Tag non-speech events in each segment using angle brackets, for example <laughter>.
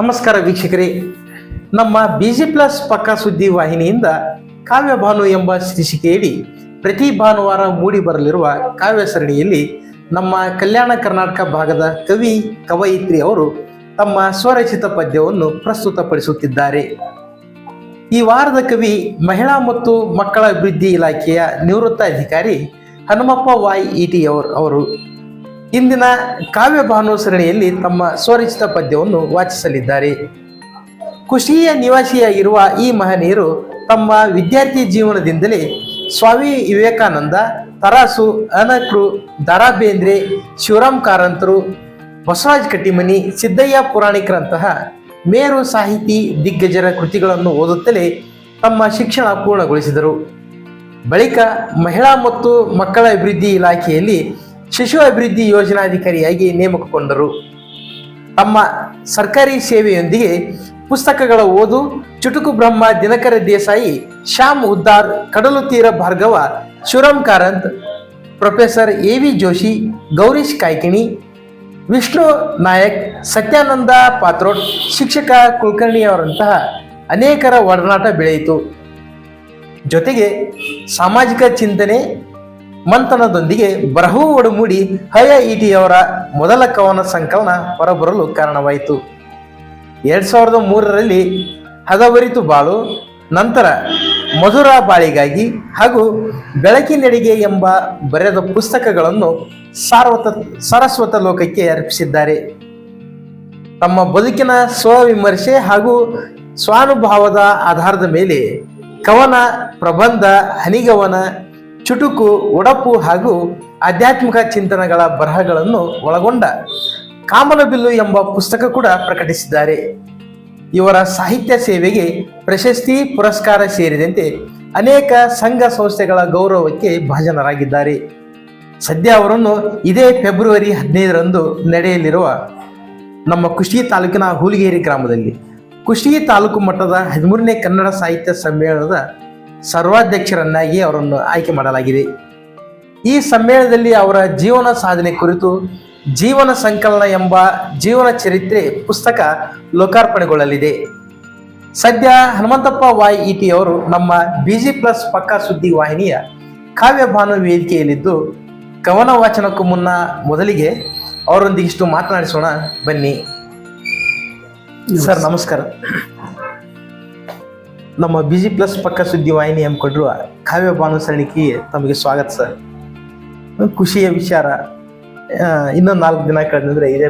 ನಮಸ್ಕಾರ ವೀಕ್ಷಕರೇ. ನಮ್ಮ ಬಿಜಿ ಪ್ಲಸ್ ಪಕ್ಕ ಸುದ್ದಿ ವಾಹಿನಿಯಿಂದ ಕಾವ್ಯ ಭಾನು ಎಂಬ ಶೀರ್ಷಿಕೆಯಡಿ ಪ್ರತಿ ಭಾನುವಾರ ಮೂಡಿ ಬರಲಿರುವ ಕಾವ್ಯ ಸರಣಿಯಲ್ಲಿ ನಮ್ಮ ಕಲ್ಯಾಣ ಕರ್ನಾಟಕ ಭಾಗದ ಕವಿ ಕವಯಿತ್ರಿ ಅವರು ತಮ್ಮ ಸ್ವರಚಿತ ಪದ್ಯವನ್ನು ಪ್ರಸ್ತುತಪಡಿಸುತ್ತಿದ್ದಾರೆ. ಈ ವಾರದ ಕವಿ ಮಹಿಳಾ ಮತ್ತು ಮಕ್ಕಳ ಅಭಿವೃದ್ಧಿ ಇಲಾಖೆಯ ನಿವೃತ್ತ ಅಧಿಕಾರಿ ಹನುಮಪ್ಪ ವಾಯ್ ಇಟಿ ಅವರು ಅವರು. ಇಂದಿನ ಕಾವ್ಯ ಭಾನು ಸರಣಿಯಲ್ಲಿ ತಮ್ಮ ಸ್ವರಚಿತ ಪದ್ಯವನ್ನು ವಾಚಿಸಲಿದ್ದಾರೆ. ಖುಷಿಯ ನಿವಾಸಿಯಾಗಿರುವ ಈ ಮಹನೀಯರು ತಮ್ಮ ವಿದ್ಯಾರ್ಥಿ ಜೀವನದಿಂದಲೇ ಸ್ವಾಮಿ ವಿವೇಕಾನಂದ, ತರಾಸು ಅನಕ್ರು ದಾರಾ ಬೇಂದ್ರೆ ಶಿವರಾಮ್ ಕಾರಂತರು, ಬಸವರಾಜ್ ಕಟ್ಟಿಮನಿ, ಸಿದ್ದಯ್ಯ ಪುರಾಣಿಕರಂತಹ ಮೇರು ಸಾಹಿತಿ ದಿಗ್ಗಜರ ಕೃತಿಗಳನ್ನು ಓದುತ್ತಲೇ ತಮ್ಮ ಶಿಕ್ಷಣ ಪೂರ್ಣಗೊಳಿಸಿದರು. ಬಳಿಕ ಮಹಿಳಾ ಮತ್ತು ಮಕ್ಕಳ ಅಭಿವೃದ್ಧಿ ಇಲಾಖೆಯಲ್ಲಿ ಶಿಶು ಅಭಿವೃದ್ಧಿ ಯೋಜನಾಧಿಕಾರಿಯಾಗಿ ನೇಮಕಗೊಂಡರು ತಮ್ಮ ಸರ್ಕಾರಿ ಸೇವೆಯೊಂದಿಗೆ ಪುಸ್ತಕಗಳ ಓದು, ಚುಟುಕು ಬ್ರಹ್ಮ, ದಿನಕರ ದೇಸಾಯಿ, ಶ್ಯಾಮ್ ಉದ್ದಾರ್, ಕಡಲು ತೀರ Bhargava, Shivaram Karanth, professor A V Joshi, Gourish Kaikini, Vishnu Nayak, Satyananda Patrod ಶಿಕ್ಷಕ ಕುಲಕರ್ಣಿಯವರಂತಹ ಅನೇಕರ ಒಡನಾಟ ಬೆಳೆಯಿತು. ಜೊತೆಗೆ ಸಾಮಾಜಿಕ ಚಿಂತನೆ ಮಂಥನದೊಂದಿಗೆ ಬರಹವೂ ಒಡಮೂಡಿ ಹಯ ಇಟಿಯವರ ಮೊದಲ ಕವನ ಸಂಕಲನ ಹೊರಬರಲು ಕಾರಣವಾಯಿತು. ಎರಡ್ ಸಾವಿರದ ಮೂರರಲ್ಲಿ ಹದವರಿತು ಬಾಳು, ನಂತರ ಮಧುರ ಬಾಳಿಗಾಗಿ ಹಾಗೂ ಬೆಳಕಿನಡಿಗೆ ಎಂಬ ಬರೆದ ಪುಸ್ತಕಗಳನ್ನು ಸಾರ್ವತ, ಸರಸ್ವತ ಲೋಕಕ್ಕೆ ಅರ್ಪಿಸಿದ್ದಾರೆ. ತಮ್ಮ ಬದುಕಿನ ಸ್ವವಿಮರ್ಶೆ ಹಾಗೂ ಸ್ವಾನುಭಾವದ ಆಧಾರದ ಮೇಲೆ ಕವನ, ಪ್ರಬಂಧ, ಹನಿಗವನ ಚುಟುಕು, ಒಡಪು ಹಾಗೂ ಆಧ್ಯಾತ್ಮಿಕ ಚಿಂತನೆಗಳ ಬರಹಗಳನ್ನು ಒಳಗೊಂಡ ಕಾಮನಬಿಲ್ಲು ಎಂಬ ಪುಸ್ತಕ ಕೂಡ ಪ್ರಕಟಿಸಿದ್ದಾರೆ. ಇವರ ಸಾಹಿತ್ಯ ಸೇವೆಗೆ ಪ್ರಶಸ್ತಿ, ಪುರಸ್ಕಾರ ಸೇರಿದಂತೆ ಅನೇಕ ಸಂಘ ಸಂಸ್ಥೆಗಳ ಗೌರವಕ್ಕೆ ಭಾಜನರಾಗಿದ್ದಾರೆ. ಸದ್ಯ ಅವರನ್ನು ಇದೇ ಫೆಬ್ರವರಿ ಹದಿನೈದರಂದು ನಡೆಯಲಿರುವ ನಮ್ಮ ಕುಷಿ ತಾಲೂಕಿನ ಹೂಲಿಗೇರಿ ಗ್ರಾಮದಲ್ಲಿ. ಕುಷಿ ತಾಲೂಕು ಮಟ್ಟದ ಹದಿಮೂರನೇ ಕನ್ನಡ ಸಾಹಿತ್ಯ ಸಮ್ಮೇಳನದ ಸರ್ವಾಧ್ಯಕ್ಷರನ್ನಾಗಿ ಅವರನ್ನು ಆಯ್ಕೆ ಮಾಡಲಾಗಿದೆ. ಈ ಸಮ್ಮೇಳನದಲ್ಲಿ ಅವರ ಜೀವನ ಸಾಧನೆ ಕುರಿತು ಜೀವನ ಸಂಕಲನ ಎಂಬ ಜೀವನ ಚರಿತ್ರೆ ಪುಸ್ತಕ ಲೋಕಾರ್ಪಣೆಗೊಳ್ಳಲಿದೆ. ಸದ್ಯ ಹನುಮಂತಪ್ಪ ವಾಯ್ ಇಟಿ ಅವರು ನಮ್ಮ ಬಿಜಿ ಪ್ಲಸ್ ಪಕ್ಕಾ ಸುದ್ದಿ ವಾಹಿನಿಯ ಕಾವ್ಯ ಭಾನು ವೇದಿಕೆಯಲ್ಲಿದ್ದು ಕವನ ವಾಚನಕ್ಕೂ ಮುನ್ನ ಮೊದಲಿಗೆ ಅವರೊಂದಿಗಿಷ್ಟು ಮಾತನಾಡಿಸೋಣ. ಬನ್ನಿ. ಸರ್, ನಮಸ್ಕಾರ. ನಮ್ಮ ಬಿಜಿ ಪ್ಲಸ್ ಪಕ್ಕ ಸುದ್ದಿ ವಾಹಿನಿ ಹಮ್ಮಿಕೊಂಡಿರುವ ಕಾವ್ಯ ಭಾನು ಸರಣಿಗೆ ತಮಗೆ ಸ್ವಾಗತ ಸರ್ ಖುಷಿಯ ವಿಚಾರ ಇನ್ನೊಂದು ನಾಲ್ಕು ದಿನ ಕಳೆದಂದ್ರೆ ಇದೇ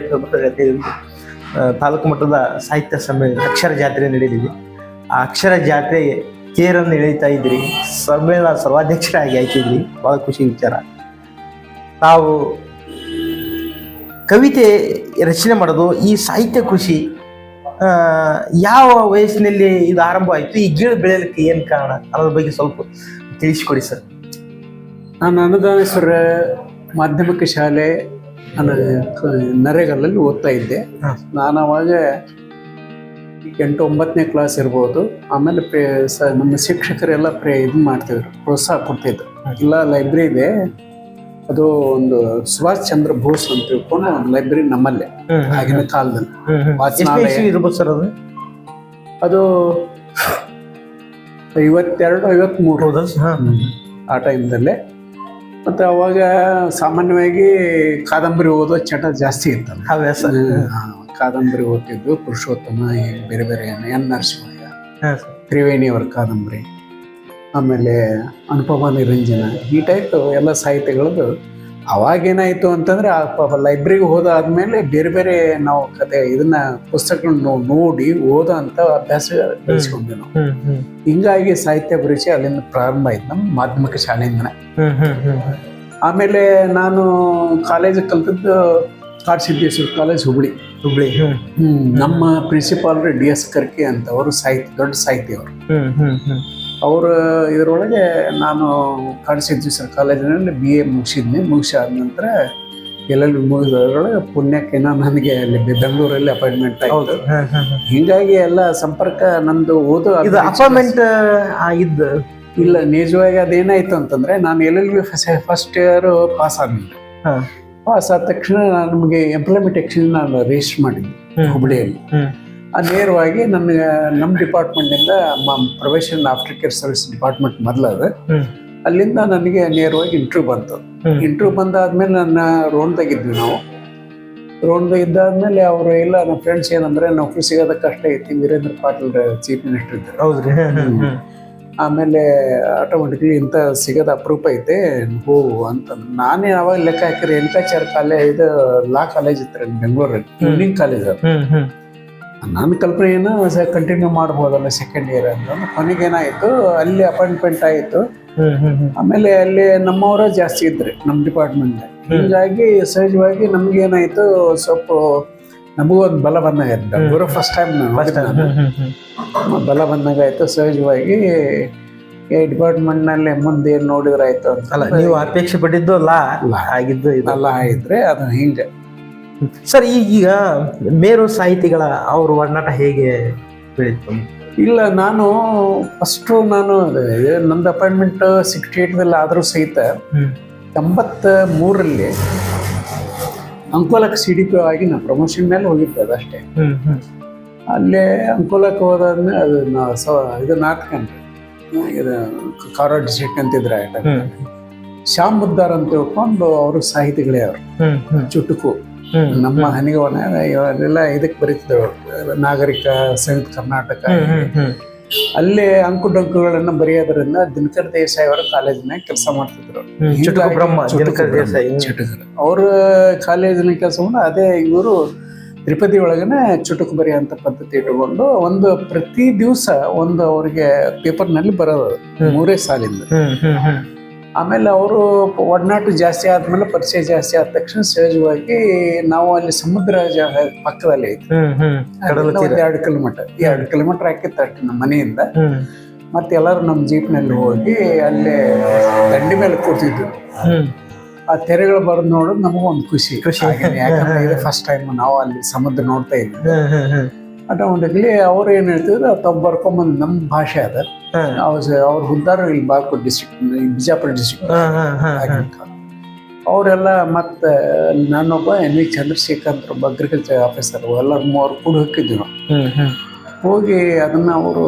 ತಾಲೂಕು ಮಟ್ಟದ ಸಾಹಿತ್ಯ ಸಮ್ಮೇಳನ, ಅಕ್ಷರ ಜಾತ್ರೆ ನಡೆಯಲಿದೆ ಆ ಅಕ್ಷರ ಜಾತ್ರೆ ತೇರನ್ನು ಎಳೀತಾ ಇದ್ರಿ, ಸಮ್ಮೇಳನ ಸರ್ವಾಧ್ಯಕ್ಷರಾಗಿ ಆಯ್ತಿದ್ರಿ. ಬಹಳ ಖುಷಿ ವಿಚಾರ. ತಾವು ಕವಿತೆ ರಚನೆ ಮಾಡೋದು ಈ ಸಾಹಿತ್ಯ ಕೃಷಿ ಯಾವ ವಯಸ್ಸಿನಲ್ಲಿ ಇದು ಆರಂಭ ಆಯಿತು ಈ ಗೀಳು ಬೆಳೆಯಲಿಕ್ಕೆ ಏನು ಕಾರಣ? ಅನ್ನೋದ್ರ ಬಗ್ಗೆ ಸ್ವಲ್ಪ ತಿಳಿಸ್ಕೊಡಿ ಸರ್. ನಾನು ಅನುದಾನೇಶ್ವರ ಮಾಧ್ಯಮಿಕ ಶಾಲೆ ನರೇಗಲ್ಲಲ್ಲಿ ಓದ್ತಾ ಇದ್ದೆ. ನಾನು ಅವಾಗ ಎಂಟು ಒಂಬತ್ತನೇ ಕ್ಲಾಸ್ ಇರ್ಬೋದು. ಆಮೇಲೆ ಪ್ರೇ ಸ ನಮ್ಮ ಶಿಕ್ಷಕರೆಲ್ಲ ಪ್ರೇ ಇದು ಮಾಡ್ತಿದ್ರು ಪ್ರೋತ್ಸಾಹ ಕೊಡ್ತಿದ್ರು. ಇಲ್ಲ ಲೈಬ್ರರಿ ಇದೆ. ಅದು ಒಂದು ಸುಭಾಷ್ ಚಂದ್ರ ಬೋಸ್ ಅಂತ ತಿಳ್ಕೊಂಡು ಒಂದು ಲೈಬ್ರರಿ ನಮ್ಮಲ್ಲೇ ಆಗಿನ ಕಾಲದಲ್ಲಿ. ವಾಚನಾಲಯ. ಇರ್ಬೋದು ಸರ್ ಅದು? ಅದು ಐವತ್ತೆರಡು ಐವತ್ಮೂರು. ಆ ಟೈಮ್ದಲ್ಲೇ ಮತ್ತು ಅವಾಗ ಸಾಮಾನ್ಯವಾಗಿ ಕಾದಂಬರಿ ಓದೋ ಚಟ ಜಾಸ್ತಿ ಇತ್ತಲ್ಲ ಹವ್ಯಾಸ ಕಾದಂಬರಿ ಓದ್ತಿದ್ದು ಪುರುಷೋತ್ತಮ ಬೇರೆ ಬೇರೆ ಎನ್ ನರಸಿಂಹಯ್ಯ ತ್ರಿವೇಣಿಯವರ ಕಾದಂಬರಿ. ಆಮೇಲೆ ಅನುಪಮ ನಿರಂಜನ ಈ ಟೈಪ್ ಎಲ್ಲ ಸಾಹಿತ್ಯಗಳದ್ದು ಅವಾಗೇನಾಯಿತು ಅಂತಂದರೆ ಆ ಪಾಪ ಲೈಬ್ರರಿಗೆ ಹೋದಾದ್ಮೇಲೆ ಬೇರೆ ಬೇರೆ ನಾವು ಕತೆ ಇದನ್ನ ಪುಸ್ತಕಗಳನ್ನ ನೋಡಿ ಓದೋ ಅಂತ ಅಭ್ಯಾಸ ಬೆಳೆಸ್ಕೊಂಡ್ವಿ. ನಾವು ಹಿಂಗಾಗಿ ಸಾಹಿತ್ಯ ಪರಿಚಯ ಅಲ್ಲಿಂದ ಪ್ರಾರಂಭ ಆಯ್ತು ನಮ್ಮ ಮಾಧ್ಯಮಿಕ ಶಾಲೆಯಿಂದನೇ. ಆಮೇಲೆ ನಾನು ಕಾಲೇಜ್ ಕಲ್ತದ್ದು ಕಾಡಸಿದ್ದೇಶ್ವರ ಕಾಲೇಜ್ ಹುಬ್ಳಿ. ಹುಬ್ಳಿ ಹ್ಮ್. ನಮ್ಮ ಪ್ರಿನ್ಸಿಪಾಲ್ರು ಡಿ ಎಸ್ ಕರ್ಕೆ ಅಂತ ಅವರು ಸಾಹಿತ್ಯ ದೊಡ್ಡ ಸಾಹಿತ್ಯ ಅವರು ಅವರು ಇದರೊಳಗೆ ನಾನು ಕಾಡಸಿದ್ದೇಶ್ವರ ಕಾಲೇಜಿನಲ್ಲಿ ಬಿ ಎ ಮುಗಿಸಿದ್ನಿ. ಮುಗಿಸಾದ ನಂತರ ಎಲ್ಲೆಲ್ಲಿ ಮುಗಿದೊಳಗೆ ನಾನು ನನಗೆ ಅಲ್ಲಿ ಬೆಂಗಳೂರಲ್ಲಿ ಅಪಾಯಿಂಟ್ಮೆಂಟ್ ಆಯಿತು. ಹೀಗಾಗಿ. ಎಲ್ಲ ಸಂಪರ್ಕ ನಂದು ಓದು ಇದು ಅಪಾಯಿಂಟ್ಮೆಂಟ್ ಆಗಿದ್ದು ಇಲ್ಲ ನಿಜವಾಗಿ ಅದೇನಾಯ್ತು ಅಂತಂದ್ರೆ ನಾನು L L B first year pass ಆಗಲಿಲ್ಲ ಹಾ. ಪಾಸ್ ಆದ ತಕ್ಷಣ ನಮಗೆ ಎಂಪ್ಲಾಯ್ಮೆಂಟ್ ಎಕ್ಸ್ಚೇಂಜ್ ನಾನು ರಿಜಿಸ್ಟರ್ ಮಾಡಿದ್ದೆ. ಹುಬ್ಳಿಯಲ್ಲಿ ನೇರವಾಗಿ ನನಗೆ ನಮ್ಮ ಡಿಪಾರ್ಟ್ಮೆಂಟಿಂದ profession after care service department ಮೊದಲದು ಅಲ್ಲಿಂದ ನನಗೆ ನೇರವಾಗಿ ಇಂಟರ್ವ್ಯೂ ಬಂತು. ಇಂಟ್ರೂ ಬಂದಾದ್ಮೇಲೆ ನನ್ನ ರೋಣ್ದಾಗಿದ್ವಿ ನಾವು. ರೋಡ್ದಾಗ ಇದ್ದಾದ್ಮೇಲೆ ಅವರು ಎಲ್ಲ ನಮ್ಮ ಫ್ರೆಂಡ್ಸ್ ಏನಂದ್ರೆ ನೌಕರಿ ಸಿಗೋದ ಕಷ್ಟ ಐತಿ ವೀರೇಂದ್ರ ಪಾಟೀಲ್ ಚೀಫ್ ಮಿನಿಸ್ಟರ್ ಇದ್ದಾರೆ. ಹೌದ್ರಿ. ಆಮೇಲೆ ಆಟೋಮೆಟಿಕ್ಲಿ ಇಂಥ ಸಿಗೋದು ಅಪರೂಪ ಐತೆ. ಹೋಗು ಅಂತ ನಾನೇ ಅವಾಗ ಲೆಕ್ಕ ಹಾಕಿರಿ ಎಂಟಾಚಾರ ಕಾಲೇಜ್ ಇದು ಲಾ ಕಾಲೇಜ್ ಇತ್ತು ಬೆಂಗಳೂರಲ್ಲಿ. ಇಂಜಿನಿಯರಿಂಗ್ ಕಾಲೇಜ್ ಅದು. ನನ್ನ ಕಲ್ಪನೆ ಏನು ಕಂಟಿನ್ಯೂ ಮಾಡ್ಬೋದಲ್ಲ ಸೆಕೆಂಡ್ ಇಯರ್ ಅಂತ ಕೊನೆಗೆ ಏನಾಯಿತು ಅಲ್ಲಿ ಅಪಾಯಿಂಟ್ಮೆಂಟ್ ಆಯಿತು. ಆಮೇಲೆ ಅಲ್ಲಿ ನಮ್ಮವರ ಜಾಸ್ತಿ ಇದ್ರೆ ನಮ್ಮ ಡಿಪಾರ್ಟ್ಮೆಂಟ್ ಹೀಗಾಗಿ ಸಹಜವಾಗಿ ನಮ್ಗೆ ಏನಾಯ್ತು ಸ್ವಲ್ಪ ನಮಗೂ ಒಂದು ಬಲ ಬಂದಾಗ ಫಸ್ಟ್ ಟೈಮ್ ಬಲ ಬಂದಾಗಾಯ್ತು ಸಹಜವಾಗಿ ಈ ಡಿಪಾರ್ಟ್ಮೆಂಟ್ನಲ್ಲಿ ಮುಂದೆ ಏನು ನೋಡಿದ್ರೆ ಆಯ್ತು ಅಂತ ಅಲ್ಲ ನೀವು ಅಪೇಕ್ಷೆ ಪಟ್ಟಿದ್ದು ಲಾ ಲಾ. ಆಗಿದ್ದು ಇದೆಲ್ಲ ಆಗಿದ್ರೆ ಅದು ಹಿಂಗೆ. ಸರ್ ಈ ಈಗ ಮೇರು ಸಾಹಿತಿಗಳ ಅವ್ರ ಒಡನಾಟ ಹೇಗೆ ಬೆಳೀತು? ಇಲ್ಲ ನಾನು ಫಸ್ಟು ನಾನು ನಂದು ಅಪಾಯಿಂಟ್ಮೆಂಟ್ ಸಿಕ್ಸ್ಟಿ ಏಟ್ದಲ್ಲಿ ಆದರೂ ಸಹಿತ ಎಂಬತ್ತ ಮೂರರಲ್ಲಿ ಅಂಕೋಲಕ್ಕೆ ಸಿ ಡಿ ಪಿ ಆಗಿ ನಾನು ಪ್ರಮೋಷನ್ ಮೇಲೆ ಹೋಗಿದ್ದೆ ಅದಷ್ಟೇ ಅಲ್ಲೇ ಅಂಕೋಲಕ್ಕೆ ಹೋದಾದ್ಮೇಲೆ ಅದು ನಾ ಸ ಇದು ನಾಟಕ ಅಂತ ಇದು ಕಾರವಾರ ಡಿಸ್ಟ್ರಿಕ್ಟ್ ಅಂತಿದ್ರೆ ಶ್ಯಾಮ್ ಬುದ್ದಾರ್ ಅಂತ ತಿಳ್ಕೊಂಡು ಅವರು ಸಾಹಿತಿಗಳೇ ಅವರು. ಚುಟುಕು. ನಮ್ಮ ಹನಿಗವನ ಇವರೆಲ್ಲ ಇದಕ್ಕೆ ಬರೀತಿದ್ರು ನಾಗರಿಕ ಸಂಯುಕ್ತ ಕರ್ನಾಟಕ ಅಲ್ಲಿ ಅಂಕು ಡಂಕುಗಳನ್ನ ಬರೆಯೋದ್ರಿಂದ ದಿನಕರ್ ದೇಸಾಯಿ ಅವರ ಕಾಲೇಜಿನ ಕೆಲಸ ಮಾಡ್ತಿದ್ರು. ಅವ್ರ ಕಾಲೇಜಿನ ಕೆಲಸ ಮಾಡಿ ಅದೇ ಇವರು ತಿರುಪತಿ ಒಳಗನೆ ಚುಟುಕು ಬರೆಯುವಂತ ಪದ್ಧತಿ ಇಟ್ಟುಕೊಂಡು ಒಂದು ಪ್ರತಿ ದಿವಸ ಒಂದು ಅವ್ರಿಗೆ ಪೇಪರ್ನಲ್ಲಿ ಬರೋದು ಅದು. ಹ್ಮ್. ಮೂರೇ ಸಾಲಿಂದ. ಆಮೇಲೆ ಅವರು ಒಡನಾಟ ಜಾಸ್ತಿ ಆದ್ಮೇಲೆ ಪರಿಚಯ ಜಾಸ್ತಿ ಆದ ತಕ್ಷಣ ಸಹಜವಾಗಿ ನಾವು ಅಲ್ಲಿ ಸಮುದ್ರ ಪಕ್ಕದಲ್ಲಿ ಐತಿ ಎರಡು ಕಿಲೋಮೀಟರ್ ಎರಡು ಕಿಲೋಮೀಟರ್ ಹಾಕಿತ್ತು ಅಷ್ಟು ನಮ್ಮ ಮನೆಯಿಂದ. ಮತ್ತೆ ಎಲ್ಲರೂ ನಮ್ಮ ಜೀಪ್ನಲ್ಲಿ ಹೋಗಿ ಅಲ್ಲೇ ದಂಡಿ ಮೇಲೆ ಕೂತಿದ್ವಿ. ಆ ತೆರೆಗಳು ಬರೋದು ನೋಡೋದು ನಮಗೊಂದು ಖುಷಿ. ಖುಷಿ. ಯಾಕಂದ್ರೆ <laughs> ಫಸ್ಟ್ ಟೈಮ್ ನಾವು ಅಲ್ಲಿ ಸಮುದ್ರ ನೋಡ್ತಾ ಇದ್ವಿ. ಆಟೋಮೆಟಿಕ್ಲಿ ಅವ್ರು ಏನು ಹೇಳ್ತಿದ್ರು ತಾವು ಬರ್ಕೊಂಬಂದು ನಮ್ಮ ಭಾಷೆ ಅದ. ಅವರು ಹುದ್ದಾರು ಇಲ್ಲಿ ಬಾಲ್ಕೋಟ್ ಡಿಸ್ಟ್ರಿಕ್ಟ್ ಬಿಜಾಪುರ ಡಿಸ್ಟಿಕ್ ಅವರೆಲ್ಲ ಮತ್ತೆ ನಾನೊಬ್ಬ ಎನ್ ವಿ ಚಂದ್ರಶೇಖರ್ ಅಂತ ಒಬ್ಬ ಅಗ್ರಿಕಲ್ಚರ್ ಆಫೀಸರ್ ಎಲ್ಲರೂ ಮೂವರು ಕೂಡ ಹೋಗಿದ್ವಿ ನಾವು. ಹೋಗಿ ಅದನ್ನ ಅವರು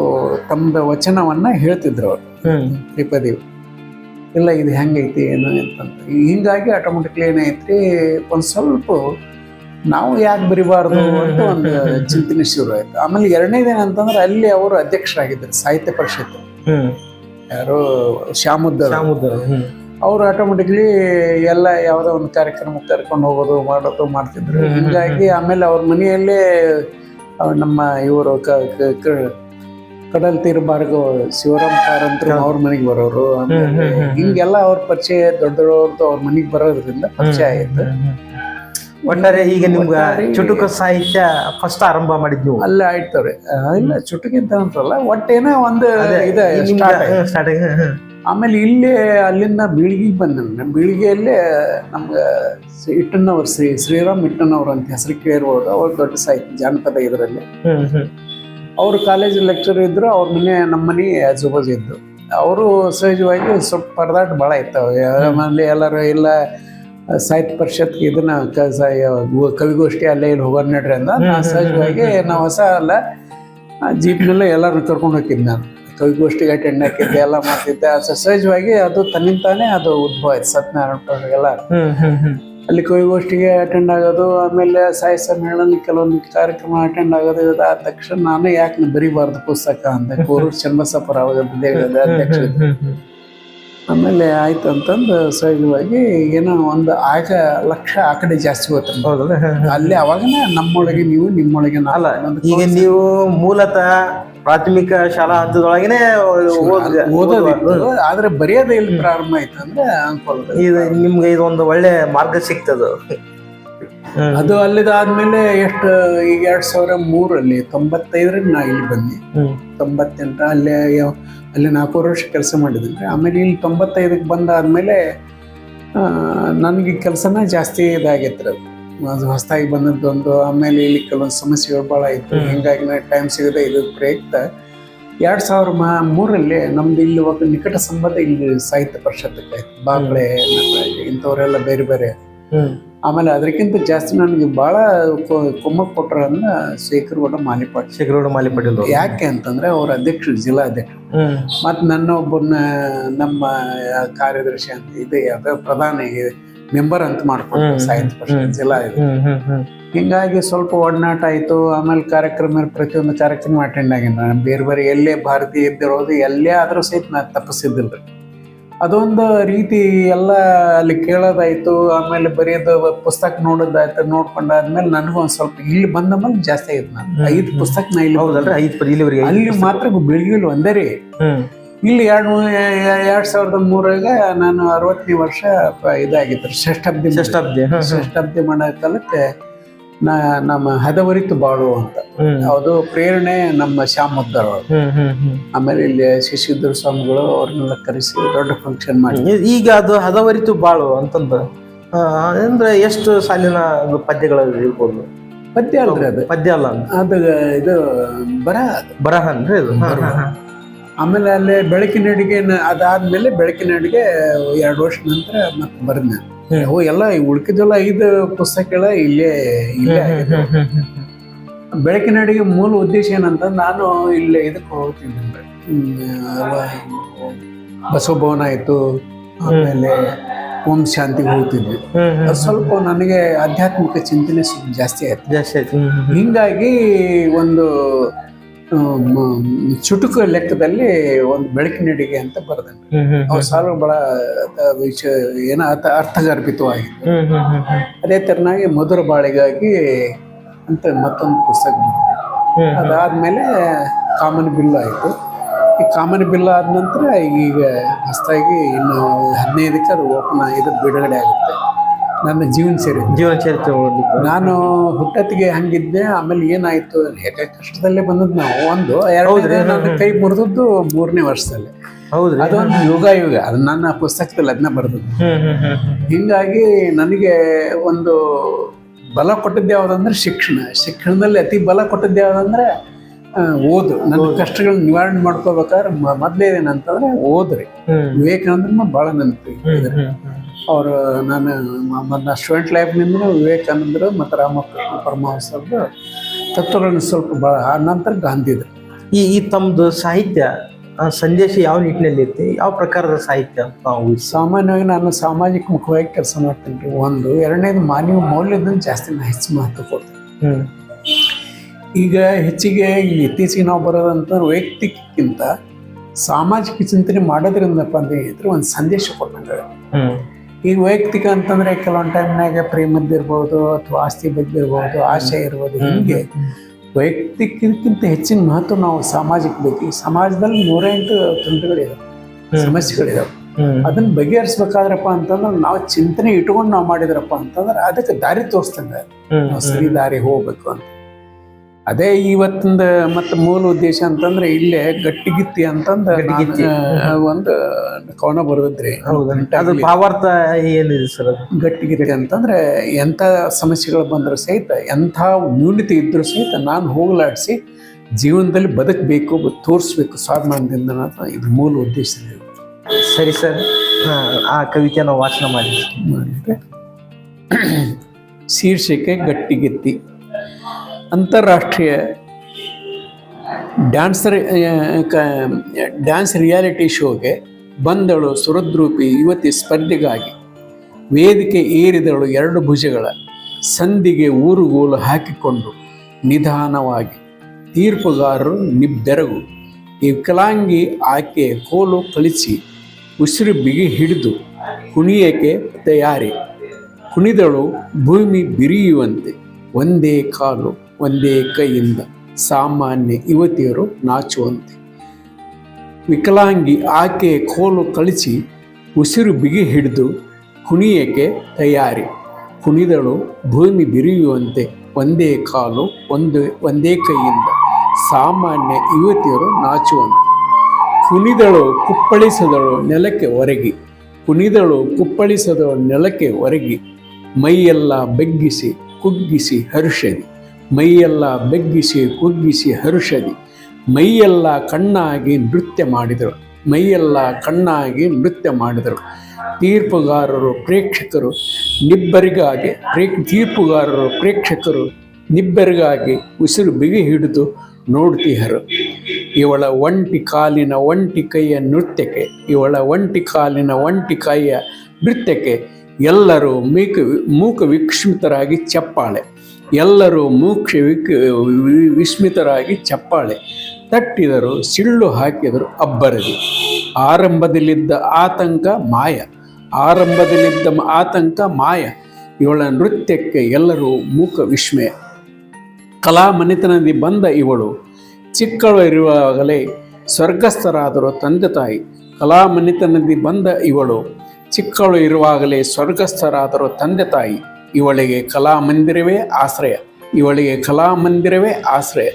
ತಮ್ಮದ ವಚನವನ್ನ ಹೇಳ್ತಿದ್ರು ಅವರು. ತ್ರಿಪದಿ ಇಲ್ಲ ಇದು ಹೆಂಗೈತಿ ಏನು ಅಂತ. ಹಿಂಗಾಗಿ ಆಟೋಮೆಟಿಕ್ಲಿ ಏನೈತಿ ಒಂದು ಸ್ವಲ್ಪ ನಾವು ಯಾಕೆ ಬರಿಬಾರ್ದು ಅಂತ ಒಂದು ಚಿಂತನೆ ಶುರು ಆಯ್ತು. ಆಮೇಲೆ ಎರಡನೇದೇನಂತಂದ್ರೆ ಅಲ್ಲಿ ಅವರು ಅಧ್ಯಕ್ಷರಾಗಿದ್ದರು ಸಾಹಿತ್ಯ ಪರಿಷತ್ ಯಾರು ಶ್ಯಾಮುದ್ದ ಅವರು ಆಟೋಮೆಟಿಕ್ಲಿ ಎಲ್ಲ ಯಾವುದೋ ಒಂದು ಕಾರ್ಯಕ್ರಮ ಕರ್ಕೊಂಡು ಹೋಗೋದು ಮಾಡೋದು ಮಾಡ್ತಿದ್ರು. ಹಿಂಗಾಗಿ ಆಮೇಲೆ ಅವ್ರ ಮನೆಯಲ್ಲೇ ನಮ್ಮ ಇವರು ಕಡಲ್ ತೀರ ಭಾರ್ಗವ ಶಿವರಾಮ್ ಕಾರಂತರು ಅವ್ರ ಮನೆಗೆ ಬರೋರು. ಹಿಂಗೆಲ್ಲ ಅವ್ರ ಪರಿಚಯ ದೊಡ್ಡ ದೊಡ್ಡವ್ರದ್ದು ಅವ್ರ ಮನೆಗೆ ಬರೋದ್ರಿಂದ ಪರಿಚಯ ಆಯ್ತು. ಒಟ್ಟಾರೆ ಈಗ ನಿಮ್ಗೆ ಚುಟುಕ ಸಾಹಿತ್ಯ ಫಸ್ಟ್ ಆರಂಭ ಮಾಡಿದ್ ನೀವು? ಅಲ್ಲೇ ಆಯ್ತವ್ರೆ. ಇಲ್ಲ ಚುಟುಕಿಂತ ಅಂತಲ್ಲ ಒಟ್ಟೇನ ಒಂದು ಇದೆ ಆಮೇಲೆ ಇಲ್ಲೇ ಅಲ್ಲಿಂದ ಬೀಳ್ಗಿಗೆ ಬಂದ ನಾನು ಬೀಳ್ಗಿಯಲ್ಲೇ ನಮ್ಗೆ ಇಟ್ಟಣ್ಣವ್ರು ಶ್ರೀ ಶ್ರೀರಾಮ್ ಇಟ್ಟಣ್ಣವ್ರು ಅಂತ ಹೆಸರು ಕೇಳಿರ್ಬೋದು ಅವ್ರು ದೊಡ್ಡ ಸಾಹಿತ್ಯ ಜಾನಪದ ಇದರಲ್ಲಿ. ಅವರು ಕಾಲೇಜ್ ಲೆಕ್ಚರ್ ಇದ್ರು ಅವ್ರ ಮನೆ ನಮ್ಮ ಮನೆ ಆಜುಬಾಜು ಇದ್ದು. ಅವರು ಸಹಜವಾಗಿ ಸ್ವಲ್ಪ ಪರದಾಟ ಭಾಳ ಇತ್ತು. ಮನೇಲಿ ಎಲ್ಲರೂ ಇಲ್ಲ ಸಾಹಿತ್ಯ ಪರಿಷತ್ಗೆ ಇದನ್ನ ಕವಿಗೋಷ್ಠಿ ಅಲ್ಲೇ ಇಲ್ಲಿ ಹೋಗೋಣ ನಡ್ರಿ ಅಂದ ನಾ ಹ್ಮ್, ಸಹಜವಾಗಿ ನಾ ಹೊಸ ಅಲ್ಲ. ಜೀಪ್ನಲ್ಲೇ ಎಲ್ಲರನ್ನು ಕರ್ಕೊಂಡು ಹೋಗ್ತಿದ್ದೆ ನಾನು. ಕವಿಗೋಷ್ಠಿಗೆ ಅಟೆಂಡ್ ಹಾಕಿದ್ದೆ ಎಲ್ಲ ಮಾಡ್ತಿದ್ದೆ. ಸಹಜವಾಗಿ ಅದು ತನ್ನಿಂತಾನೇ ಅದು ಉದ್ಭವ ಆಯ್ತು. ಸತ್ಯನಾರಾಯಣ ಅಲ್ಲಿ ಕವಿಗೋಷ್ಠಿಗೆ ಅಟೆಂಡ್ ಆಗೋದು ಆಮೇಲೆ ಸಾಹಿತ್ಯ ಸಮ್ಮೇಳನ ಕೆಲವೊಂದು ಕಾರ್ಯಕ್ರಮ ಅಟೆಂಡ್ ಆಗೋದು ಇದಾದ ತಕ್ಷಣ ನಾನು ಯಾಕೆ ಬರಿಬಾರ್ದು ಪುಸ್ತಕ ಅಂತ ಕೋರೂರು ಚನ್ನಬಸಪ್ಪರ ಅವಾಗ ಅಧ್ಯಕ್ಷ ಆಮೇಲೆ ಆಯ್ತು ಅಂತಂದು ಸಹಜವಾಗಿ ಏನೋ ಒಂದು ಆಗ ಲಕ್ಷ ಆ ಕಡೆ ಜಾಸ್ತಿ ಹೋಗ್ತಾರೆ. ಅಲ್ಲಿ ಅವಾಗನೇ ನಮ್ಮೊಳಗೆ ನೀವು ನಿಮ್ಮೊಳಗೆ ಅಲ್ಲ ಈಗ ನೀವು ಮೂಲತಃ ಪ್ರಾಥಮಿಕ ಶಾಲಾ ಹಂತದೊಳಗೇನೆ ಓದೋದಿತ್ತು. ಆದ್ರೆ ಬರೆಯೋದೇ ಇಲ್ಲಿ ಪ್ರಾರಂಭ ಆಯ್ತು ಅಂದ್ರೆ ಅನ್ಕೊಳ್ಳೋದು ಇದು ನಿಮ್ಗೆ ಇದೊಂದು ಒಳ್ಳೆ ಮಾರ್ಗ ಸಿಗ್ತದ ಅದು ಅಲ್ಲಿದಾದ್ಮೇಲೆ ಎಷ್ಟು ಈಗ ಎರಡ್ ಸಾವಿರ ಮೂರಲ್ಲಿ ತೊಂಬತ್ತೈದರಲ್ಲಿ ನಾ ಇಲ್ಲಿ ಬಂದೆ. ತೊಂಬತ್ತೆಂಟ ಅಲ್ಲೇ ಅಲ್ಲಿ ನಾಲ್ಕೂವರೆ ವರ್ಷ ಕೆಲಸ ಮಾಡಿದ್ದೀನಿ ಆಮೇಲೆ ಇಲ್ಲಿ ತೊಂಬತ್ತೈದಕ್ಕೆ ಬಂದಾದಮೇಲೆ ನನಗೆ ಕೆಲಸನ ಜಾಸ್ತಿ ಇದಾಗೈತ್ರಿ ಅದು. ಅದು ಹೊಸದಾಗಿ ಬಂದದ್ದೊಂದು ಆಮೇಲೆ ಇಲ್ಲಿ ಕೆಲವೊಂದು ಸಮಸ್ಯೆಗಳು ಭಾಳ ಇತ್ತು. ಹೀಗಾಗಿ ನಾನು ಟೈಮ್ ಸಿಗದೆ ಇದು ಪ್ರಯುಕ್ತ. ಎರಡು ಸಾವಿರ ಮಾ ಮೂರಲ್ಲಿ ನಮ್ದು ಇಲ್ಲಿ ಒಂದು ನಿಕಟ ಸಂಬಂಧ ಇಲ್ಲಿ ಸಾಹಿತ್ಯ ಪರಿಷತ್ತಕ್ಕೆ ಆಯ್ತು. ಬಾಗ್ಲೆ ಇಂಥವರೆಲ್ಲ ಬೇರೆ ಬೇರೆ. ಆಮೇಲೆ ಅದಕ್ಕಿಂತ ಜಾಸ್ತಿ ನನಗೆ ಭಾಳ ಕುಮ್ಮಕ್ ಕೊಟ್ಟರನ್ನ ಶೇಖರಗೌಡ ಮಾಲಿಪಾಟ್ ಶೇಖರಗೌಡ ಮಾಲಿ ಪಾಟೀಲ್ ಅವ್ರು. ಯಾಕೆ ಅಂತಂದ್ರೆ ಅವ್ರ ಅಧ್ಯಕ್ಷರು ಜಿಲ್ಲಾ ಅಧ್ಯಕ್ಷರು. ಮತ್ತೆ ನನ್ನ ಒಬ್ಬನ ನಮ್ಮ ಕಾರ್ಯದರ್ಶಿ ಅಂತ ಇದೆ ಯಾವ್ದೋ ಪ್ರಧಾನ ಮೆಂಬರ್ ಅಂತ ಮಾಡ್ಕೊಂಡು. ಸಾಹಿತ್ಯ ಪರಿಷತ್ ಜಿಲ್ಲಾ ಇದೆ. ಹಿಂಗಾಗಿ ಸ್ವಲ್ಪ ಒಡನಾಟ ಆಯ್ತು. ಆಮೇಲೆ ಕಾರ್ಯಕ್ರಮ ಪ್ರತಿಯೊಂದು ಕಾರ್ಯಕ್ರಮ ಅಟೆಂಡ್ ಆಗಿದ್ದ ನಾನು. ಬೇರೆ ಬೇರೆ ಎಲ್ಲೇ ಭಾರತೀಯ ಇದ್ದಿರೋದು ಎಲ್ಲೇ ಆದರೂ ಸಹಿತ ನಾ ತಪ್ಪಿಸಿದ್ದಿಲ್ಲ ಅದೊಂದು ರೀತಿ ಎಲ್ಲ ಅಲ್ಲಿ ಕೇಳೋದಾಯ್ತು ಆಮೇಲೆ ಬರೆಯೋದು ಪುಸ್ತಕ ನೋಡೋದಾಯ್ತು ನೋಡ್ಕೊಂಡಾದ್ಮೇಲೆ ನನಗೂ ಒಂದು ಸ್ವಲ್ಪ ಇಲ್ಲಿ ಬಂದ ಮೇಲೆ ಜಾಸ್ತಿ ಆಯ್ತು ನಾನು. ಐದು ಪುಸ್ತಕ ನಾ ಇಲ್ಲಿ ಹೌದಲ್ರಿ? ಐದು ಇಲ್ಲಿವರೆಗೆ ಅಲ್ಲಿ ಮಾತ್ರ ಬೆಳಗಿಲ್ಲ ಒಂದೇ ರೀ. ಇಲ್ಲಿ ಎರಡು ಎರಡು ಸಾವಿರದ ಮೂರಾಗ ನಾನು ಅರವತ್ತನೇ ವರ್ಷ ಇದಾಗಿತ್ತು ಷಷ್ಠಾಬ್ದಿ. ಷಷ್ಠಾಬ್ದಿ ಷಷ್ಠಾಬ್ದಿ ಮಾಡೋ ಕಾಲಕ್ಕೆ ನಮ್ಮ ಹದವರಿತು ಬಾಳು ಅಂತ. ಅದು ಪ್ರೇರಣೆ ನಮ್ಮ ಶ್ಯಾಮ್ ಆಮೇಲೆ ಇಲ್ಲಿ ಶಶಿಧರ ಸ್ವಾಮಿಗಳು ಅವ್ರನ್ನೆಲ್ಲ ಕರೆಸಿ ದೊಡ್ಡ ಫಂಕ್ಷನ್ ಮಾಡಿ. ಈಗ ಅದು ಹದವರಿತು ಬಾಳು ಅಂತಂದ್ರೆ ಅಂದ್ರೆ ಎಷ್ಟು ಸಾಲಿನ ಪದ್ಯಗಳಲ್ಲಿ ಪದ್ಯಗಳು ಇರ್ಬೋದು? ಪದ್ಯ ಅಲ್ರಿ ಅದು. ಪದ್ಯ ಅಲ್ಲ ಅದು. ಇದು ಬರ ಬರಹ ಅಂದ್ರೆ ಇದು. ಆಮೇಲೆ ಅಲ್ಲಿ ಬೆಳಕಿನ ಅಡಿಗೆ ಅದಾದ್ಮೇಲೆ ಬೆಳಕಿನ ಅಡಿಗೆ ಎರಡು ವರ್ಷ ನಂತರ ಮತ್ತೆ ಬರ್ದ. ಅವು ಎಲ್ಲ ಉಳ್ಕಿದೆಲ್ಲ ಐದು ಪುಸ್ತಕಗಳ ಇಲ್ಲೇ ಇಲ್ಲೇ. ಬೆಳಕಿನ ಅಡಿಗೆ ಮೂಲ ಉದ್ದೇಶ ಏನಂತ ನಾನು ಇಲ್ಲೇ ಇದಕ್ಕೆ ಹೋಗ್ತಿದ್ದೆ ಹ್ಮ್, ಅವ- ಬಸವ ಭವನ ಆಯ್ತು ಆಮೇಲೆ ಓಂ ಶಾಂತಿಗೆ ಹೋಗ್ತಿದ್ವಿ. ಅದು ಸ್ವಲ್ಪ ನನಗೆ ಆಧ್ಯಾತ್ಮಿಕ ಚಿಂತನೆ ಸ್ವಲ್ಪ ಜಾಸ್ತಿ ಆಯ್ತು. ಜಾಸ್ತಿ ಆಯ್ತು. ಹಿಂಗಾಗಿ ಒಂದು ಚುಟುಕು ಲೆಕ್ಕದಲ್ಲಿ ಒಂದು ಬೆಳಕಿನಡಿಗೆ ಅಂತ ಬರೆದ ಅವ್ರ ಸಾಲು ಬಹಳ ಏನ ಅರ್ಥಗರ್ಭಿತವಾಗಿತ್ತು. ಅದೇ ತೆರನಾಗಿ ಮಧುರ ಬಾಳಿಗಾಗಿ ಅಂತ ಮತ್ತೊಂದು ಪುಸ್ತಕ ಅದಾದ್ಮೇಲೆ ಕಾಮನ್ ಬಿಲ್ ಆಯಿತು. ಈ ಕಾಮನ್ ಬಿಲ್ ಆದ ನಂತರ ಈಗ ಹೊಸದಾಗಿ ಇನ್ನು ಹದಿನೈದಕ್ಕೆ ಅದು ಓಪನ್ ಇದು ಬಿಡುಗಡೆ ಆಗುತ್ತೆ. ನನ್ನ ಜೀವನ ಸೇರಿ. ಜೀವನ ಚರಿತ್ರೆ ಓದ್ಲಿಕ್ಕೆ. ನಾನು ಹುಟ್ಟತ್ತಿಗೆ ಹಂಗಿದ್ದೆ ಆಮೇಲೆ ಏನಾಯ್ತು ಹೇಗೆ ಕಷ್ಟದಲ್ಲೇ ಬಂದದ್ದು ನಾವು. ಒಂದು ಎರಡು ನನ್ನ ಕೈ ಮುರಿದದ್ದು ಮೂರನೇ ವರ್ಷದಲ್ಲಿ. ಹೌದು ಅದೊಂದು ಯುಗ ಯುಗ ಅದು ನನ್ನ ಪುಸ್ತಕದಲ್ಲಿ ಅದನ್ನ ಬರೆದದ್ದು. ಹಿಂಗಾಗಿ ನನಗೆ ಒಂದು ಬಲ ಕೊಟ್ಟದ್ದು ಯಾವುದಂದ್ರೆ ಶಿಕ್ಷಣ. ಶಿಕ್ಷಣದಲ್ಲಿ ಅತಿ ಬಲ ಕೊಟ್ಟದ್ದು ಯಾವುದಂದ್ರೆ ಓದು. ನನ್ನ ಕಷ್ಟಗಳನ್ನ ನಿವಾರಣೆ ಮಾಡ್ಕೋಬೇಕಾದ್ರೆ ಮ- ಮೊದ್ಲೇ ಏನಂತಂದ್ರೆ ಓದ್ರಿ ವಿವೇಕಾನಂದನ ಭಾಳ ನೆನಪು. ಅವರು ನಾನು ಮತ್ತು ಸ್ಟೂಡೆಂಟ್ ಲೈಫ್ನಿಂದ ವಿವೇಕಾನಂದರು ಮತ್ತು ರಾಮಕೃಷ್ಣ ಪರಮಹಂಸರದ್ದು ತತ್ವಗಳನ್ನು ಸ್ವಲ್ಪ ಭಾಳ ಆ ನಂತರ ಗಾಂಧಿದ್ರು. ಈ ಈ ತಮ್ಮದು ಸಾಹಿತ್ಯ ಆ, ಸಂದೇಶ ಯಾವ ನಿಟ್ಟಿನಲ್ಲಿ ಐತಿ? ಯಾವ ಪ್ರಕಾರದ ಸಾಹಿತ್ಯ ಅಂತ ನಾವು ಸಾಮಾನ್ಯವಾಗಿ ನಾನು ಸಾಮಾಜಿಕ ಮುಖವಾಗಿ ಕೆಲಸ ಮಾಡ್ತೀನಿ ರೀ ಒಂದು ಎರಡನೇದು ಮಾನವ ಮೌಲ್ಯದನ್ನು ಜಾಸ್ತಿ ನಾನು ಹೆಚ್ಚು ಮಹತ್ವ ಕೊಡ್ತೀನಿ. ಈಗ ಹೆಚ್ಚಿಗೆ ಈ ಇತ್ತೀಚೆಗೆ ನಾವು ಬರೋದಂತ ವೈಯಕ್ತಿಕಕ್ಕಿಂತ ಸಾಮಾಜಿಕ ಚಿಂತನೆ ಮಾಡೋದ್ರಿಂದಪ್ಪ ಅಂತ ಹೇಳಿದ್ರೆ ಒಂದು ಸಂದೇಶ ಕೊಟ್ಟಂಗೆ ಈಗ ವೈಯಕ್ತಿಕ ಅಂತಂದ್ರೆ ಕೆಲವೊಂದು ಟೈಮ್ನಾಗ ಪ್ರೇಮದ್ದಿರ್ಬೋದು ಅಥವಾ ಆಸ್ತಿ ಬಗ್ಗೆ ಇರ್ಬೋದು ಆಶೆ ಇರ್ಬೋದು ಹಿಂಗೆ ವೈಯಕ್ತಿಕಕ್ಕಿಂತ ಹೆಚ್ಚಿನ ಮಹತ್ವ ನಾವು ಸಾಮಾಜಿಕ ಬೇಕು ಈ ಸಮಾಜದಲ್ಲಿ ನೂರ ಎಂಟು ತೊಂದರೆಗಳಿದಾವೆ ಸಮಸ್ಯೆಗಳಿದಾವೆ. ಅದನ್ನ ಬಗೆಹರಿಸ್ಬೇಕಾದ್ರಪ್ಪ ಅಂತಂದ್ರೆ ನಾವು ಚಿಂತನೆ ಇಟ್ಕೊಂಡು ನಾವು ಮಾಡಿದ್ರಪ್ಪ ಅಂತಂದ್ರೆ ಅದಕ್ಕೆ ದಾರಿ ತೋರಿಸ್ತಂಗ ನಾವು ಸರಿ ದಾರಿ ಹೋಗ್ಬೇಕು ಅಂತ. ಅದೇ ಇವತ್ತಿಂದ ಮತ್ತೆ ಮೂಲ ಉದ್ದೇಶ ಅಂತಂದ್ರೆ ಇಲ್ಲೇ ಗಟ್ಟಿಗಿತ್ತಿ ಅಂತಂದ ಒಂದು ಕವನ ಅದು ಭಾವಾರ್ಥ ಏನಿದೆ ಸರ್ ಗಟ್ಟಿಗಿತ್ತಿ ಅಂತಂದ್ರೆ ಎಂಥ ಸಮಸ್ಯೆಗಳು ಬಂದರೂ ಸಹಿತ ಎಂಥ ನ್ಯೂನತೆ ಇದ್ರೂ ಸಹಿತ ನಾನು ಹೋಗಲಾಡಿಸಿ ಜೀವನದಲ್ಲಿ ಬದುಕಬೇಕು ತೋರಿಸ್ಬೇಕು ಸ್ವಾಭಿಮಾನದಿಂದ ಇದು ಮೂಲ ಉದ್ದೇಶ. ಸರಿ ಸರ್ ಆ ಕವಿತೆಯನ್ನು ವಾಚನ ಮಾಡಿ ಶೀರ್ಷಿಕೆ ಗಟ್ಟಿಗೆತ್ತಿ. ಅಂತಾರಾಷ್ಟ್ರೀಯ ಡ್ಯಾನ್ಸರ್ ಡ್ಯಾನ್ಸ್ ರಿಯಾಲಿಟಿ ಶೋಗೆ ಬಂದಳು ಸುರದ್ರೂಪಿ ಯುವತಿ ಸ್ಪರ್ಧೆಗಾಗಿ. ವೇದಿಕೆ ಏರಿದಳು ಎರಡು ಭುಜಗಳ ಸಂಧಿಗೆ ಊರುಗೋಲು ಹಾಕಿಕೊಂಡು ನಿಧಾನವಾಗಿ. ತೀರ್ಪುಗಾರರು ನಿಬ್ಬೆರಗು. ಈ ವಿಕಲಾಂಗಿ ಆಕೆ ಕೋಲು ಕಳಿಸಿ ಉಸಿರು ಬಿಗಿ ಹಿಡಿದು ಕುಣಿಯಕ್ಕೆ ತಯಾರಿ. ಕುಣಿದಳು ಭೂಮಿ ಬಿರಿಯುವಂತೆ, ಒಂದೇ ಕಾಲು ಒಂದೇ ಕೈಯಿಂದ ಸಾಮಾನ್ಯ ಯುವತಿಯರು ನಾಚುವಂತೆ. ವಿಕಲಾಂಗಿ ಆಕೆ ಕೋಲು ಕಳಿಸಿ ಉಸಿರು ಬಿಗಿ ಹಿಡಿದು ಕುಣಿಯಕ್ಕೆ ತಯಾರಿ. ಕುಣಿದಳು ಭೂಮಿ ಬಿರಿಯುವಂತೆ ಒಂದೇ ಕಾಲು, ಒಂದು, ಒಂದೇ ಕೈಯಿಂದ ಸಾಮಾನ್ಯ ಯುವತಿಯರು ನಾಚುವಂತೆ. ಕುಣಿದಳು ಕುಪ್ಪಳಿಸದಳು ನೆಲಕ್ಕೆ ಒರಗಿ. ಕುಣಿದಳು ಕುಪ್ಪಳಿಸದಳು ನೆಲಕ್ಕೆ ಒರಗಿ. ಮೈಯೆಲ್ಲ ಬೆಗ್ಗಿಸಿ ಕುಗ್ಗಿಸಿ ಹರುಷದಿ ಮೈಯೆಲ್ಲ ಬೆಗ್ಗಿಸಿ, ಕುಗ್ಗಿಸಿ ಹರುಷದಿ ಮೈಯೆಲ್ಲ ಕಣ್ಣಾಗಿ ನೃತ್ಯ ಮಾಡಿದರು. ಮೈಯೆಲ್ಲ ಕಣ್ಣಾಗಿ ನೃತ್ಯ ಮಾಡಿದರು. ತೀರ್ಪುಗಾರರು ಪ್ರೇಕ್ಷಕರು, ನಿಬ್ಬರಿಗಾಗಿ ಪ್ರೇ, ತೀರ್ಪುಗಾರರು ಪ್ರೇಕ್ಷಕರು ನಿಬ್ಬರಿಗಾಗಿ ಉಸಿರು ಬಿಗಿ ಹಿಡಿದು ನೋಡ್ತೀಹರು ಇವಳ ಒಂಟಿ ಕಾಲಿನ ಒಂಟಿ ಕೈಯ ನೃತ್ಯಕ್ಕೆ, ಇವಳ ಒಂಟಿ ಕಾಲಿನ ಒಂಟಿ ಕೈಯ ನೃತ್ಯಕ್ಕೆ ಎಲ್ಲರೂ ಮೀಕ, ಮೂಕ ವಿಕ್ಷಿಪ್ತರಾಗಿ ಚಪ್ಪಾಳೆ. ಎಲ್ಲರೂ ಮೂಕ್ಷ ವಿಸ್ಮಿತರಾಗಿ ಚಪ್ಪಾಳೆ ತಟ್ಟಿದರು, ಸಿಳ್ಳು ಹಾಕಿದರು, ಅಬ್ಬರದಿ. ಆರಂಭದಲ್ಲಿದ್ದ ಆತಂಕ ಮಾಯ. ಆರಂಭದಲ್ಲಿದ್ದ ಆತಂಕ ಮಾಯ. ಇವಳ ನೃತ್ಯಕ್ಕೆ ಎಲ್ಲರೂ ಮೂಕ ವಿಸ್ಮಯ. ಕಲಾಮನೆತನದಿ ಬಂದ ಇವಳು, ಚಿಕ್ಕಳು ಇರುವಾಗಲೇ ಸ್ವರ್ಗಸ್ಥರಾದರು ತಂದೆ ತಾಯಿ. ಕಲಾಮನಿತನದಿ ಬಂದ ಇವಳು, ಚಿಕ್ಕಳು ಇರುವಾಗಲೇ ಸ್ವರ್ಗಸ್ಥರಾದರು ತಂದೆ ತಾಯಿ. ಇವಳಿಗೆ ಕಲಾಮಂದಿರವೇ ಆಶ್ರಯ, ಇವಳಿಗೆ ಕಲಾಮಂದಿರವೇ ಆಶ್ರಯ.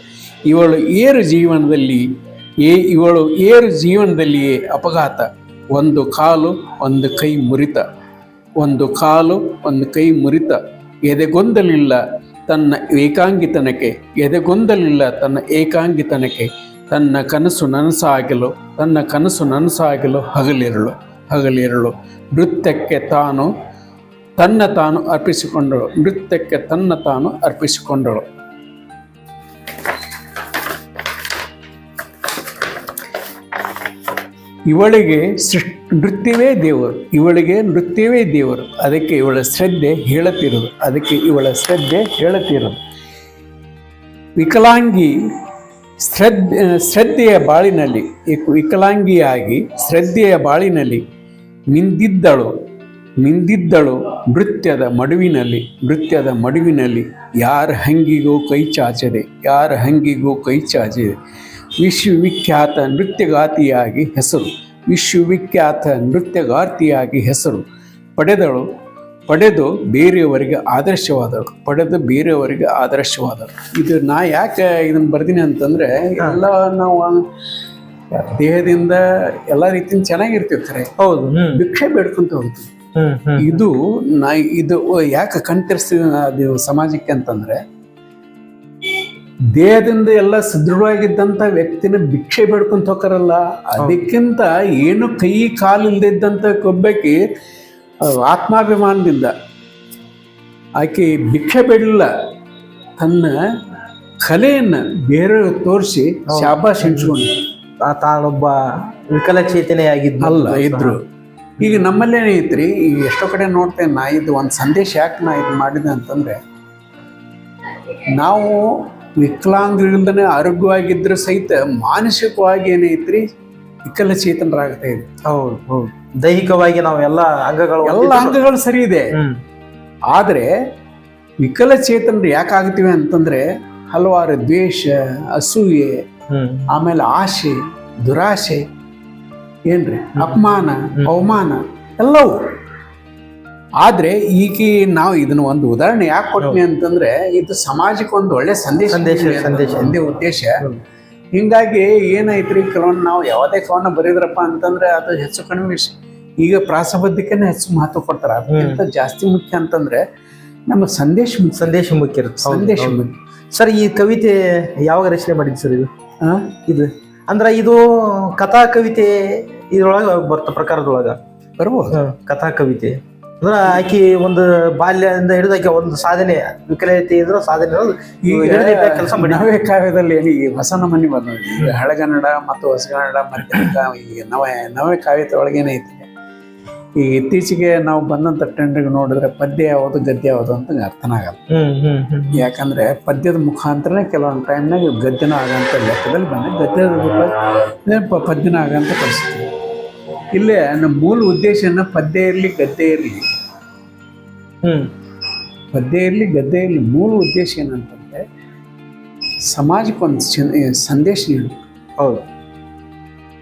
ಇವಳು ಏರು ಜೀವನದಲ್ಲಿ ಏ, ಇವಳು ಏರು ಜೀವನದಲ್ಲಿಯೇ ಅಪಘಾತ. ಒಂದು ಕಾಲು, ಒಂದು ಕೈ ಮುರಿತ. ಒಂದು ಕಾಲು, ಒಂದು ಕೈ ಮುರಿತ. ಎದೆಗೊಂದಲಿಲ್ಲ ತನ್ನ ಏಕಾಂಗಿತನಕ್ಕೆ, ಎದೆಗೊಂದಲಿಲ್ಲ ತನ್ನ ಏಕಾಂಗಿತನಕ್ಕೆ. ತನ್ನ ಕನಸು ನನಸಾಗಲು, ತನ್ನ ಕನಸು ನನಸಾಗಲು ಹಗಲಿರಳು ಹಗಲಿರಳು. ನೃತ್ಯಕ್ಕೆ ತಾನು ತನ್ನ ತಾನು ಅರ್ಪಿಸಿಕೊಂಡಳು. ನೃತ್ಯಕ್ಕೆ ತನ್ನ ತಾನು ಅರ್ಪಿಸಿಕೊಂಡಳು. ಇವಳಿಗೆ ಸೃಷ್ಟಿ, ನೃತ್ಯವೇ ದೇವರು. ಇವಳಿಗೆ ನೃತ್ಯವೇ ದೇವರು. ಅದಕ್ಕೆ ಇವಳ ಶ್ರದ್ಧೆ ಹೇಳುತ್ತಿರೋದು ಅದಕ್ಕೆ ಇವಳ ಶ್ರದ್ಧೆ ಹೇಳುತ್ತಿರೋದು ವಿಕಲಾಂಗಿ ಶ್ರದ್ಧೆ, ಶ್ರದ್ಧೆಯ ಬಾಳಿನಲ್ಲಿ, ವಿಕ್- ವಿಕಲಾಂಗಿಯಾಗಿ ಶ್ರದ್ಧೆಯ ಬಾಳಿನಲ್ಲಿ ಮಿಂದಿದ್ದಳು ಮಿಂದಿದ್ದಳು ನೃತ್ಯದ ಮಡುವಿನಲ್ಲಿ ನೃತ್ಯದ ಮಡುವಿನಲ್ಲಿ ಯಾರ ಹಂಗಿಗೂ ಕೈ ಚಾಚದೆ ಯಾರ ಹಂಗಿಗೂ ಕೈ ಚಾಚಿದೆ. ವಿಶ್ವವಿಖ್ಯಾತ ನೃತ್ಯಗಾತಿಯಾಗಿ ಹೆಸರು ವಿಶ್ವವಿಖ್ಯಾತ ನೃತ್ಯಗಾರ್ತಿಯಾಗಿ ಹೆಸರು. ಪಡೆದಳು ಪಡೆದು ಬೇರೆಯವರಿಗೆ ಆದರ್ಶವಾದಳು ಪಡೆದು ಬೇರೆಯವರಿಗೆ ಆದರ್ಶವಾದಳು. ಇದು ನಾ ಯಾಕೆ ಇದನ್ನು ಬರ್ತೀನಿ ಅಂತಂದರೆ ಎಲ್ಲ ನಾವು ದೇಹದಿಂದ ಎಲ್ಲ ರೀತಿಯಿಂದ ಚೆನ್ನಾಗಿರ್ತೀವಿ ಖರೆ ಹೌದು ಭಿಕ್ಷೆ ಬೇಡ್ಕೊಂತ ಹೋಗ್ತೀವಿ. ಇದು ನಾ ಇದು ಯಾಕೆ ಕಣ್ತರಿಸ್ತೀವಿ ಅದು ಸಮಾಜಕ್ಕೆ ಅಂತಂದ್ರೆ ದೇಹದಿಂದ ಎಲ್ಲ ಸದೃಢವಾಗಿದ್ದಂಥ ವ್ಯಕ್ತಿನ ಭಿಕ್ಷೆ ಬೇಡ್ಕೊಂತ ಹೋಗ್ತಾರಲ್ಲ ಅದಕ್ಕಿಂತ ಏನು ಕೈ ಕಾಲು ಇಲ್ದಿದ್ದಂಥ ಕೊಬ್ಬಕ್ಕೆ ಆತ್ಮಾಭಿಮಾನದಿಂದ ಆಕೆ ಭಿಕ್ಷೆ ಬೇಡಲಿಲ್ಲ. ತನ್ನ ಕಲೆಯನ್ನು ಬೇರೆ ತೋರಿಸಿ ಶಾಬಾಷ್ ಹೆಂಚ್ಕೊಂಡು ಆ ತಾನೊಬ್ಬ ವಿಕಲಚೇತನೆಯಾಗಿದ್ದ ಅಲ್ಲ ಇದ್ರು. ಈಗ ನಮ್ಮಲ್ಲೇನೇ ಐತ್ರಿ ಈಗ ಎಷ್ಟೋ ಕಡೆ ನೋಡ್ತೇನೆ ನಾ ಇದು ಒಂದು ಸಂದೇಶ ಯಾಕೆ ನಾ ಇದು ಮಾಡಿದೆ ಅಂತಂದ್ರೆ ನಾವು ವಿಕಲಾಂಗಗಳಿಂದನೇ ಆರೋಗ್ಯವಾಗಿದ್ದರೆ ಸಹಿತ ಮಾನಸಿಕವಾಗಿ ಏನೈತ್ರಿ ವಿಕಲಚೇತನರಾಗ್ತಾ ಇದೆ ಹೌದು ಹೌದು. ದೈಹಿಕವಾಗಿ ನಾವು ಎಲ್ಲ ಅಂಗಗಳು ಎಲ್ಲ ಅಂಗಗಳು ಸರಿ ಇದೆ. ಆದರೆ ವಿಕಲಚೇತನರು ಯಾಕೆ ಅಂತಂದರೆ ಅಂತಂದ್ರೆ ಹಲವಾರು ದ್ವೇಷ ಅಸೂಯೆ ಆಮೇಲೆ ಆಶೆ ದುರಾಸೆ ಏನ್ರಿ? ಅಪಮಾನ ಅವಮಾನ ಎಲ್ಲವೂ. ಆದ್ರೆ ಈಗ ನಾವು ಇದನ್ನ ಒಂದು ಉದಾಹರಣೆ ಯಾಕೆ ಕೊಟ್ಟಿ ಅಂತಂದ್ರೆ ಇದು ಸಮಾಜಕ್ಕೆ ಒಂದು ಒಳ್ಳೆ ಸಂದೇಶ ಸಂದೇಶ. ಒಂದೇ ಉದ್ದೇಶ. ಹಿಂಗಾಗಿ ಏನೈತ್ರಿ ಕೆಲವೊಂದು ನಾವು ಯಾವುದೇ ಕವನ ಬರೆದ್ರಪ್ಪ ಅಂತಂದ್ರೆ ಅದು ಹೆಚ್ಚು ಕಡಿಮೆ ಈಗ ಪ್ರಾಸಬದ್ಧಕ್ಕೆ ಹೆಚ್ಚು ಮಹತ್ವ ಕೊಡ್ತಾರೆ. ಅದಕ್ಕಿಂತ ಜಾಸ್ತಿ ಮುಖ್ಯ ಅಂತಂದ್ರೆ ನಮ್ಮ ಸಂದೇಶ. ಸಂದೇಶ ಮುಖ್ಯ ಇರುತ್ತೆ. ಸಂದೇಶ ಮುಖ್ಯ. ಸರ್ ಈ ಕವಿತೆ ಯಾವಾಗ ರಚನೆ ಮಾಡಿದ್ದು ಸರ್ ಇದು? ಇದು ಅಂದ್ರೆ ಇದು ಕಥಾ ಕವಿತೆ ಇದ್ರೊಳಗ ಬರ್ತ ಪ್ರಕಾರದೊಳಗ. ಬರ್ಬೋದು. ಕಥಾ ಕವಿತೆ. ಅಂದ್ರ ಆಕಿ ಒಂದು ಬಾಲ್ಯದಿಂದ ಹಿಡಿದು ಆಕೆ ಒಂದು ಸಾಧನೆ ವಿಕಲತೆ ಇದ್ರ ಸಾಧನೆ ಕೆಲಸ ನವೇ ಕಾವ್ಯದಲ್ಲಿ ಈ ಹೊಸ ನಮನಿ ಬಂದ ಹಳೆಗನ್ನಡ ಮತ್ತು ಹೊಸಗನ್ನಡ ಮತ್ತೆ ಈಗ ನವ ನವೇ ಕಾವ್ಯತೆ ಐತಿ. ಈಗ ಇತ್ತೀಚೆಗೆ ನಾವು ಬಂದಂತ ಟ್ರೆಂಡ್ಗೆ ನೋಡಿದ್ರೆ ಪದ್ಯ ಯಾವುದು ಗದ್ಯ ಯಾವುದು ಅಂತ ಅರ್ಥನ ಆಗಲ್ಲ. ಯಾಕಂದ್ರೆ ಪದ್ಯದ ಮುಖಾಂತರನೇ ಕೆಲವೊಂದು ಟೈಮ್ನಾಗ ಗದ್ಯನ ಆಗಂತ ಲೆಕ್ಕದಲ್ಲಿ ಬಂದ್ರೆ ಗದ್ಯದ ಪದ್ಯನ ಆಗಂತ ಪರಿಸ್ಥಿತಿ. ಇಲ್ಲೇ ನಮ್ಮ ಮೂಲ ಉದ್ದೇಶನ ಪದ್ಯ ಇರಲಿ ಗದ್ದೆ ಇರಲಿ. ಹ್ಮ್. ಪದ್ಯ ಇರಲಿ ಗದ್ದೆ ಇರಲಿ ಮೂಲ ಉದ್ದೇಶ ಏನಂತಂದ್ರೆ ಸಮಾಜಕ್ಕೆ ಒಂದು ಸಂದೇಶ ನೀಡಬೇಕು ಹೌದು.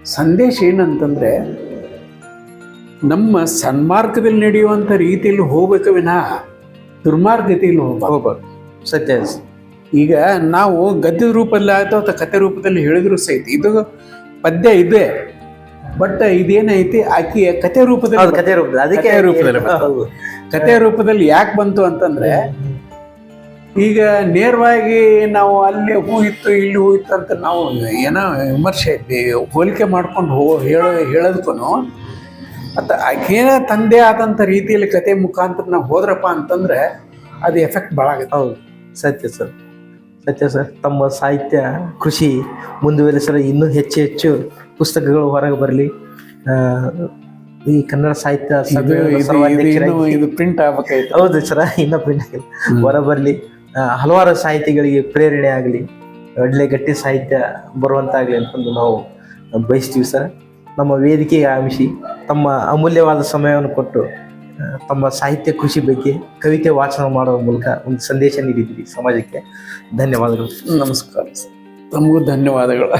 ಸಂದೇಶ ಏನಂತಂದ್ರೆ ನಮ್ಮ ಸನ್ಮಾರ್ಗದಲ್ಲಿ ನಡೆಯುವಂಥ ರೀತಿಯಲ್ಲಿ ಹೋಗ್ಬೇಕು ವಿನಃ ದುರ್ಮಾರ್ಗತೆಯಲ್ಲಿ ಹೋಗ್ಬಾರ್ದು. ಹೋಗ್ಬಾರ್ದು. ಸತ್ಯ ಈಗ ನಾವು ಗದ್ಯದ ರೂಪದಲ್ಲಿ ಆಯಿತು ಅಥವಾ ಕಥೆ ರೂಪದಲ್ಲಿ ಹೇಳಿದ್ರು ಸಹಿತ ಇದು ಪದ್ಯ ಇದೆ ಬಟ್ ಇದೇನೈತಿ ಆಕೆಯ ಕಥೆ ರೂಪದಲ್ಲಿ ಕಥೆ ರೂಪದಲ್ಲಿ. ಅದಕ್ಕೆ ರೂಪದಲ್ಲಿ. ಕಥೆ ರೂಪದಲ್ಲಿ ಯಾಕೆ ಬಂತು ಅಂತಂದ್ರೆ ಈಗ ನೇರವಾಗಿ ನಾವು ಅಲ್ಲಿ ಹೂ ಇತ್ತು ಇಲ್ಲಿ ಹೂ ಇತ್ತು ಅಂತ ನಾವು ಏನೋ ವಿಮರ್ಶೆ ಹೋಲಿಕೆ ಮಾಡ್ಕೊಂಡು ಹೋ ಹೇಳೋ ಹೇಳೋದಕ್ಕೂ ಮತ್ತು ಆಕೆನ ತಂದೆ ಆದಂಥ ರೀತಿಯಲ್ಲಿ ಕತೆ ಮುಖಾಂತರ ನಾವು ಹೋದ್ರಪ್ಪ ಅಂತಂದ್ರೆ ಅದು ಎಫೆಕ್ಟ್ ಭಾಳ ಆಗುತ್ತೆ. ಹೌದು. ಸತ್ಯ ಸರ್. ಸತ್ಯ ಸರ್. ತಮ್ಮ ಸಾಹಿತ್ಯ ಕೃಷಿ ಮುಂದುವರೆಸಲು ಇನ್ನೂ ಹೆಚ್ಚು ಹೆಚ್ಚು ಪುಸ್ತಕಗಳು ಹೊರಗೆ ಬರಲಿ. ಈ ಕನ್ನಡ ಸಾಹಿತ್ಯ ಇದು ಪ್ರಿಂಟ್ ಆಗ್ಬೇಕಾಯ್ತು. ಹೌದು ಸರ ಇನ್ನೂ ಪ್ರಿಂಟ್ ಆಗಿಲ್ಲ. ಹೊರ ಬರಲಿ. ಹಲವಾರು ಸಾಹಿತಿಗಳಿಗೆ ಪ್ರೇರಣೆ ಆಗಲಿ ಒಳ್ಳೆ ಗಟ್ಟಿ ಸಾಹಿತ್ಯ ಬರುವಂತಾಗಲಿ ಅಂತಂದು ನಾವು ಬಯಸ್ತೀವಿ ಸರ್. ನಮ್ಮ ವೇದಿಕೆಗೆ ಆಮಿಸಿ ತಮ್ಮ ಅಮೂಲ್ಯವಾದ ಸಮಯವನ್ನು ಕೊಟ್ಟು ತಮ್ಮ ಸಾಹಿತ್ಯ ಕೃಷಿ ಬಗ್ಗೆ ಕವಿತೆ ವಾಚನ ಮಾಡುವ ಮೂಲಕ ಒಂದು ಸಂದೇಶ ನೀಡಿದ್ದೀವಿ ಸಮಾಜಕ್ಕೆ. ಧನ್ಯವಾದಗಳು. ನಮಸ್ಕಾರ ತಮಗೂ ಧನ್ಯವಾದಗಳು.